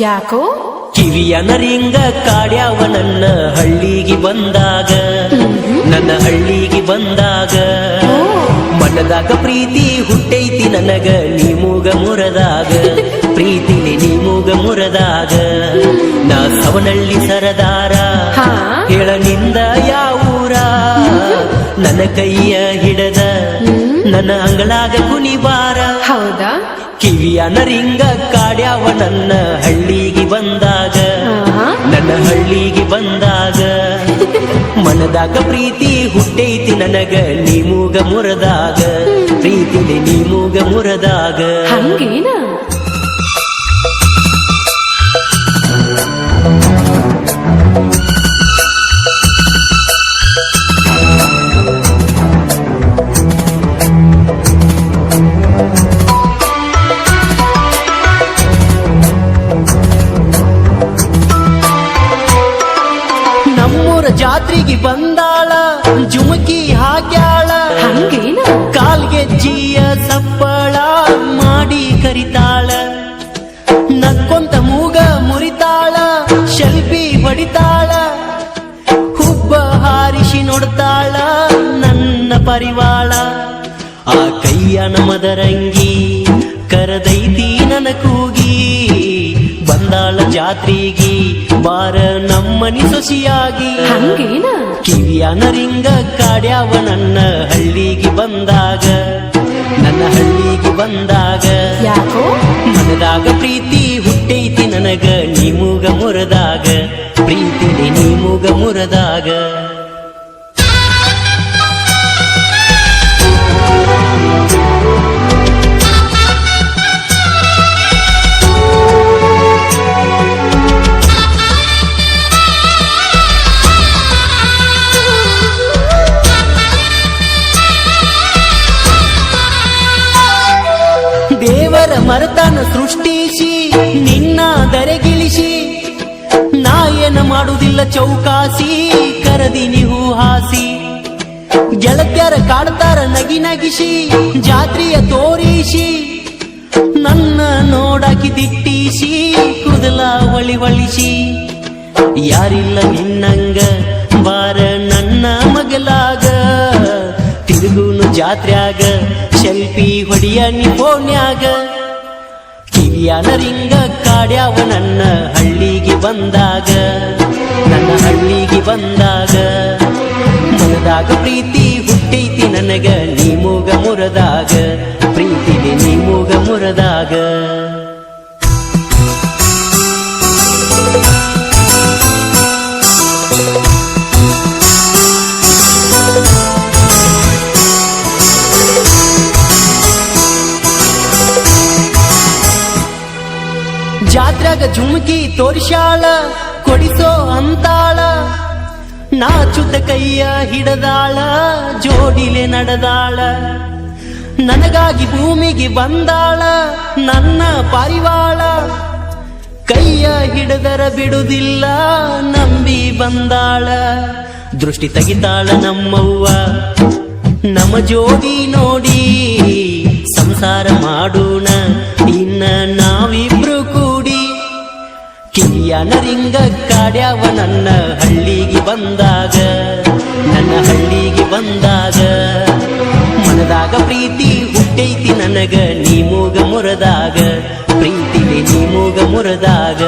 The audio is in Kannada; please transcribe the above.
ಯಾಕೋ? ಕಿವಿಯ ನರಿಂಗ ಕಾಡ್ಯಾವ ನನ್ನ ಹಳ್ಳಿಗೆ ಬಂದಾಗ. ನನ್ನ ಹಳ್ಳಿಗೆ ಬಂದಾಗ. ಮನದಾಗ ಪ್ರೀತಿ ಹುಟ್ಟೈತಿ ನನಗ ನೀಮೂಗ ಮುರದಾಗ. ಪ್ರೀತಿಲಿ ನಿಮೂಗ ಮುರದಾಗ. ನಾ ಸವನಳ್ಳಿ ಸರದಾರ. ಹೇಳ ನಿಂದ ಯಾವೂರ? ನನ್ನ ಕೈಯ ಹಿಡದ. ನನ್ನ ಅಂಗಳಾಗ ಕಿವಿಯ ನರಿಂಗ ಕಾಡ್ಯಾವ ನನ್ನ ಹಳ್ಳಿಗೆ ಬಂದಾಗ. ನನ್ನ ಹಳ್ಳಿಗೆ ಬಂದಾಗ. ಮನದಾಗ ಪ್ರೀತಿ ಹುಟ್ಟೈತಿ ನನಗ ನೀಮೂಗ ಮುರದಾಗ. ಪ್ರೀತಿಲಿ ನೀಮೂಗ ಮುರದಾಗ. ಜಾತ್ರೆಗೆ ಬಂದಾಳ ಜುಮುಕಿ ಹಾಕ್ಯಾಳ. ಕಾಲ್ಗೆಜ್ಜಿಯ ಸಪ್ಪಳ ಮಾಡಿ ಕರಿತಾಳ. ನಕ್ಕೊಂತ ಮೂಗ ಮುರಿತಾಳ ಶಲ್ಪಿ ಹೊಡಿತಾಳ. ಹುಬ್ಬ ಹಾರಿಸಿ ನೋಡ್ತಾಳ ನನ್ನ ಪರಿವಾಳ. ಆ ಕೈಯ ನಮದರಂಗಿ ಕರದೈತಿ ನನ ಕೂಗಿ. ಬಂದಾಳ ಜಾತ್ರೆಗಿ ಬಾರ ನಮ್ಮನಿ ಸೊಸಿಯಾಗಿ. ಕಿವಿಯ ನರಿಂಗ ಕಾಡ್ಯಾವ ನನ್ನ ಹಳ್ಳಿಗೆ ಬಂದಾಗ. ನನ್ನ ಹಳ್ಳಿಗೆ ಬಂದಾಗ. ಮನದಾಗ ಪ್ರೀತಿ ಹುಟ್ಟೈತಿ ನನಗ ನಿಮುಗ ಮುರದಾಗ. ಪ್ರೀತಿ ನಿಮುಗ ಮುರದಾಗ. ಮರತನ ಸೃಷ್ಟಿಸಿ, ನಿನ್ನ ದರೆಗಿಳಿಸಿ ನಾ ಏನ ಮಾಡುವುದಿಲ್ಲ ಚೌಕಾಸಿ ಕರದಿನಿ ಹಾಸಿ. ಗೆಳತ್ಯರ ಕಾಡ್ತಾರ ನಗಿ ನಗಿಸಿ, ಜಾತ್ರೆಯ ತೋರಿಸಿ, ನನ್ನ ನೋಡಕಿ ದಿಟ್ಟಿಸಿ, ಕುದಲ ಹೊಳಿ ಹೊಳಿಸಿ ಯಾರಿಲ್ಲ ನಿನ್ನಂಗ, ಬಾರ ನನ್ನ ಮಗಲಾಗ. ತಿರುಗುನು ಜಾತ್ರ್ಯಾಗ ಶೆಲ್ಫಿ ಹೊಡಿಯ ನಿಪೋಣ್ಯಾಗ ಕಿವಿಯ ರಿಂಗ ಕಾಡ್ಯಾವ ನನ್ನ ಹಳ್ಳಿಗೆ ಬಂದಾಗ, ನನ್ನ ಹಳ್ಳಿಗೆ ಬಂದಾಗ. ಮನದಾಗ ಪ್ರೀತಿ ಹುಟ್ಟೈತಿ ನನಗ ನೀಮೂಗ ಮುರದಾಗ ಪ್ರೀತಿಗೆ ನೀಮೂಗ ಮುರದಾಗ. ಜಾತ್ರೆಗ ಝುಮುಕಿ ತೋರಿಸಾಳ ಕೊಡಿಸೋ ಅಂತಾಳ. ನಾಚುತ ಕೈಯ ಹಿಡದಾಳ, ಜೋಡಿಲೆ ನಡೆದಾಳ. ನನಗಾಗಿ ಭೂಮಿಗೆ ಬಂದಾಳ, ನನ್ನ ಪಾರಿವಾಳ. ಕೈಯ ಹಿಡದರ ಬಿಡುದಿಲ್ಲ, ನಂಬಿ ಬಂದಾಳ. ದೃಷ್ಟಿ ತೆಗಿತಾಳ ನಮ್ಮವ್ವ, ನಮ್ಮ ಜೋಡಿ ನೋಡಿ ಸಂಸಾರ ಮಾಡೋಣ. ನರಿಂಗ ಕಾಡ್ಯಾವ ನನ್ನ ಹಳ್ಳಿಗೆ ಬಂದಾಗ, ನನ್ನ ಹಳ್ಳಿಗೆ ಬಂದಾಗ. ಮನದಾಗ ಪ್ರೀತಿ ಹುಟ್ಟೈತಿ ನನಗ ನೀಮೂಗ ಮುರದಾಗ. ಪ್ರೀತಿಲಿ ನೀಮೂಗ ಮುರದಾಗ.